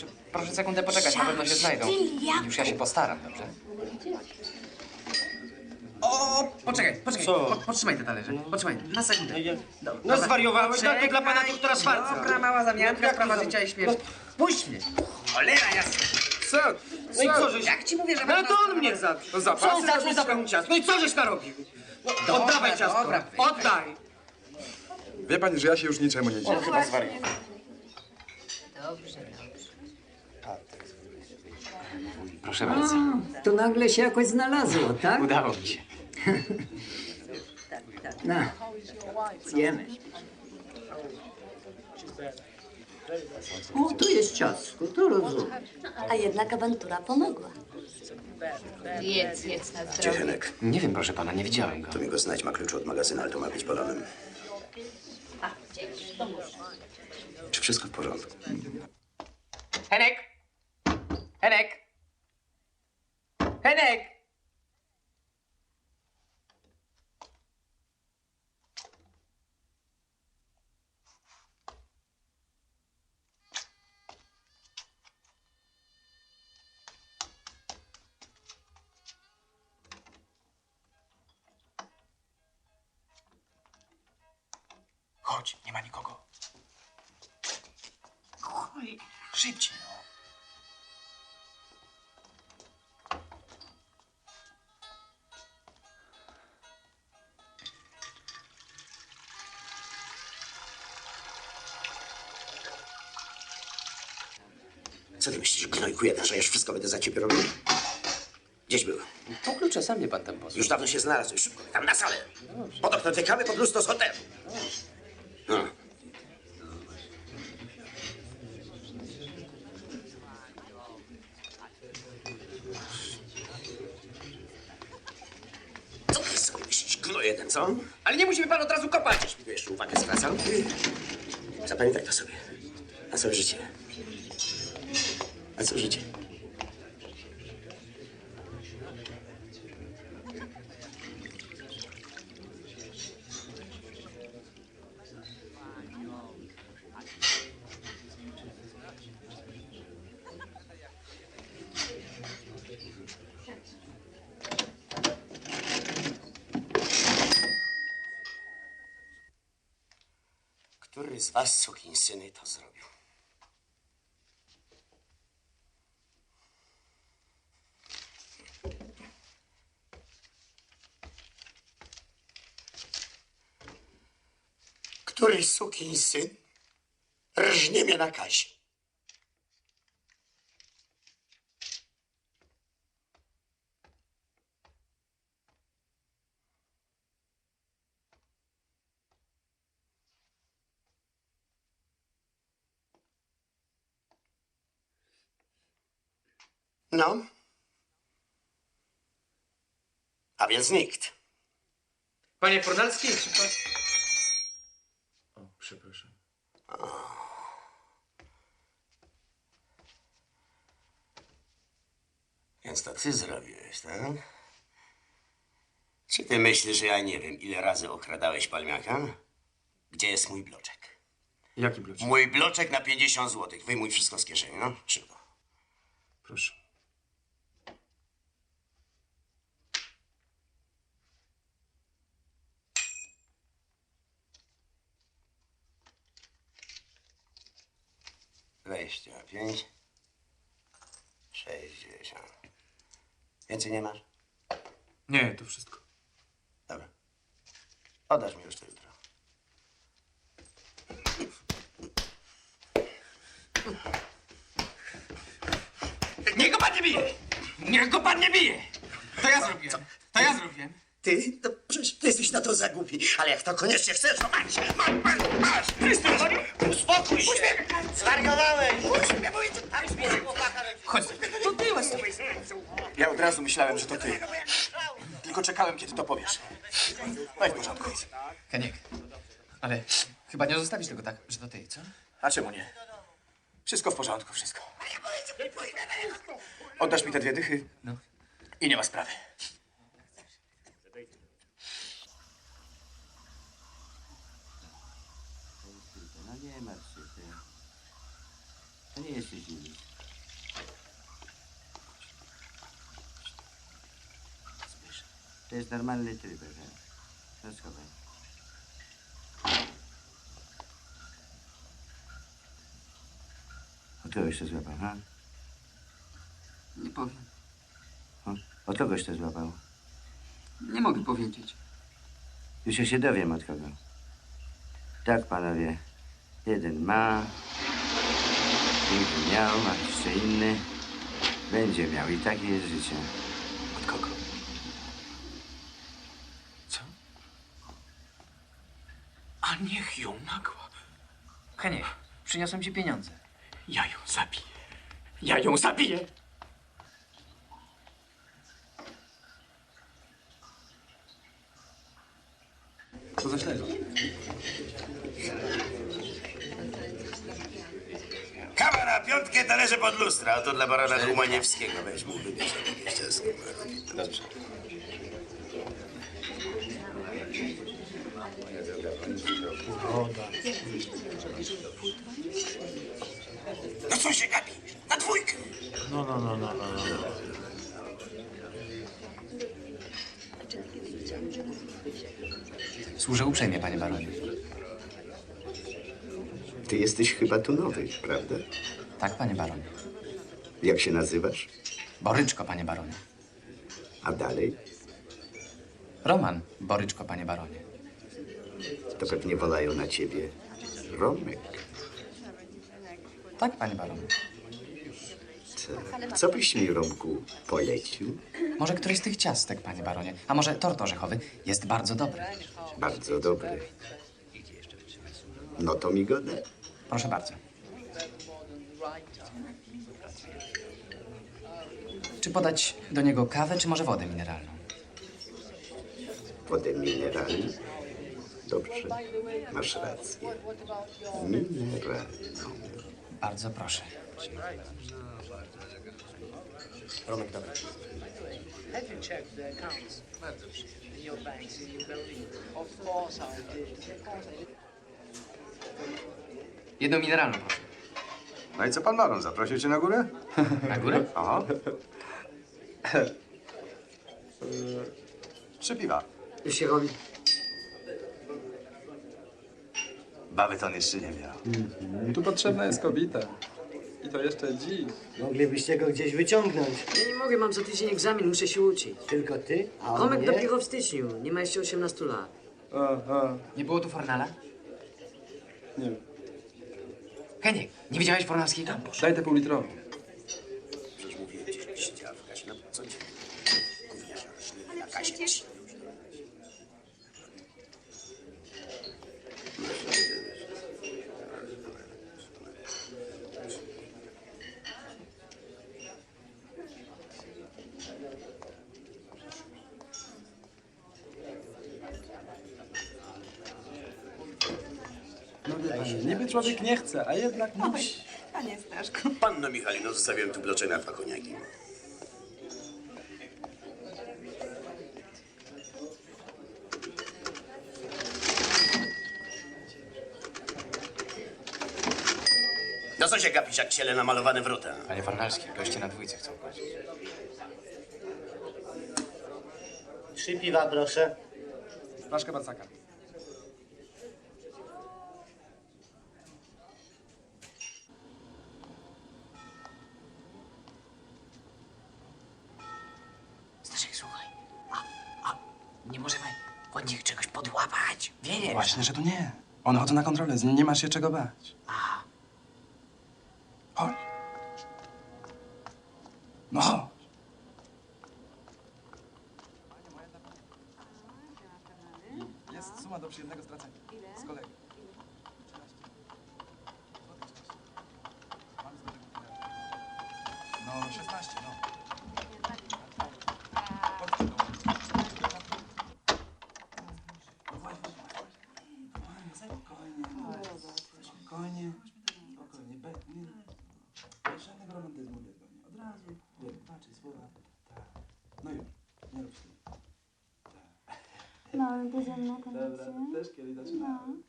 proszę, proszę sekundę poczekać, na pewno się znajdą. Już ja się postaram, dobrze? O, poczekaj, poczekaj. Co? Po, potrzymaj te talerze. Potrzymaj, na sekundę. No, Dobra. zwariowałeś? No to dla pana doktora Schwarza. Dobra, mała zamianka, Jak sprawa życia i śmierci. Puść mnie. Cholera jasna. Co? No i co żeś... Jak ci mówię, że... No to on mnie zabił. No zapasy Co on zaczął zabrał ciasto? No i co żeś narobił? No, oddawaj ciasto. dobra. Oddaj. Wie pani, że ja się już niczemu nie dziwię. Chyba zwariował. Dobrze, dobrze. Proszę bardzo. To nagle się jakoś znalazło, tak? Udało mi się. No, zjemy. O, tu jest ciastko, to rozumiem. A jednak awantura pomogła. Jedz, jedz na Gdzie zdrowie. Henek? Nie wiem, proszę pana, nie widziałem go. To mi go znać, ma klucz od magazynu, ale to ma być polonym. Czy wszystko w porządku? Henek! Henek! Henek! Chodź, nie ma nikogo. Szybciej Co ty myślisz, gnojku jeden, że już wszystko będę za ciebie robił? Gdzieś był. Po klucze sam mnie pan tam pozwał. Już dawno się znalazł. Już Szybko, tam na salę. Pod okno tykamy, pod lustro z hotelu. No. Co ty sobie myślisz, gnoj jeden, co? Ale nie musimy pan od razu kopać. Tu jeszcze uwagę zwracam. Zapamiętaj to sobie. Na całe życie. Całe życie. Który z was, sukinsyny, to zrobił? Który sukinsyn rżnie mnie na kazie? No. A więc nikt. Panie Fornalski, czy pan... Więc to ty zrobiłeś, tak? Czy ty myślisz, że ja nie wiem, ile razy okradałeś palmiaka? Gdzie jest mój bloczek? Jaki bloczek? Mój bloczek na 50 zł. Wyjmuj wszystko z kieszeni, no. Szybko. Proszę. Dwadzieścia pięć. Sześćdziesiąt. Więcej nie masz? Nie, to wszystko. Dobra. Oddasz mi już to jutro. Niech go pan nie bije! Niech go pan nie bije! To ja zrobiłem. To ja zrobiłem. Ty? No przecież ty jesteś na to za głupi. Ale jak to koniecznie chcesz, to masz! Masz, masz, masz! Chrystus! Uspokój się! Zwariowałeś! Puść mnie, chłopaka! Chodź, to ty łasy. Ja od razu myślałem, że to ty. Tylko czekałem, kiedy to powiesz. Daj w porządku. Heniek, ale chyba nie zostawisz tego tak, że to ty, co? A czemu nie? Wszystko w porządku, wszystko. Oddasz mi te dwie dychy No. i nie ma sprawy. To nie jesteś nimi. To jest normalny tryb, że? No schowaj. Od kogoś to złapał, ha? Nie powiem. Od kogoś to złapał? Nie mogę powiedzieć. Już ja się dowiem od kogo. Tak, panowie. Jeden ma, drugi miał, a jeszcze inny będzie miał. I takie jest życie. Od kogo? Co? A niech ją nagła. Heniek, przyniosłem ci pieniądze. Ja ją zabiję. Ja ją zabiję! Co za śledzą? Kawa na piątkę, talerze pod lustra. To dla barana Humaniewskiego. Weź mu wybierz jakieś. Dobrze. No co się gapisz? Na dwójkę. Służę uprzejmie, panie baronie. Ty jesteś chyba tu nowy, prawda? Tak, panie baronie. Jak się nazywasz? Boryczko, panie baronie. A dalej? Roman, Boryczko, panie baronie. To pewnie wolają na ciebie Romek. Tak, panie baronie. Co, co byś mi, Romku, polecił? Może któryś z tych ciastek, panie baronie. A może tort orzechowy jest bardzo dobry. Bardzo dobry. No to mi go daj. Proszę bardzo. Czy podać do niego kawę, czy może wodę mineralną? Wodę mineralną? Dobrze, masz rację. Mineralną. Bardzo proszę. Romek, dawaj. Have you checked the accounts in your banks in your building? Of course I did. Of course I did. Jedną mineralną, proszę. No i co pan baron, zaprosił cię na górę? Na górę? Aha. Trzy piwa. Już się robi. Bawy to on jeszcze nie miał. Tu potrzebna jest kobieta. I to jeszcze dziś. Moglibyście go gdzieś wyciągnąć. Ja nie mogę, mam za tydzień egzamin, muszę się uczyć. Tylko ty, a on Romek nie? dopiero w styczniu, nie ma jeszcze 18 lat. Aha, Nie było tu Fornala? nie wiem. Heniek, nie widziałeś Fornalskiego? Daj te pół litrową. Niby człowiek nie chce, a jednak musi. Panno Michalino, zostawiłem tu bloczek na dwa koniaki. No co się gapisz, jak ciele namalowane wrota? Panie Fornalski, goście na dwójce chcą płacić. Trzy piwa, proszę. Flaszkę Barsaka. Staszek, słuchaj. A, a nie możemy od nich czegoś podłapać. Wiesz. Właśnie, że tu nie. One chodzą na kontrolę, z- nie masz się czego bać. Chodź. No chodź. Jest suma do przyjemnego stracenia. Z kolei. Não, dizem-me não aconteceu. Estás querida? Não.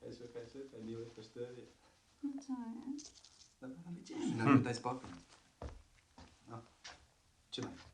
Caixa, caixa, família, pastória. Não, não, não, não, não, não, não, não, não, não, não, não, não, não, não,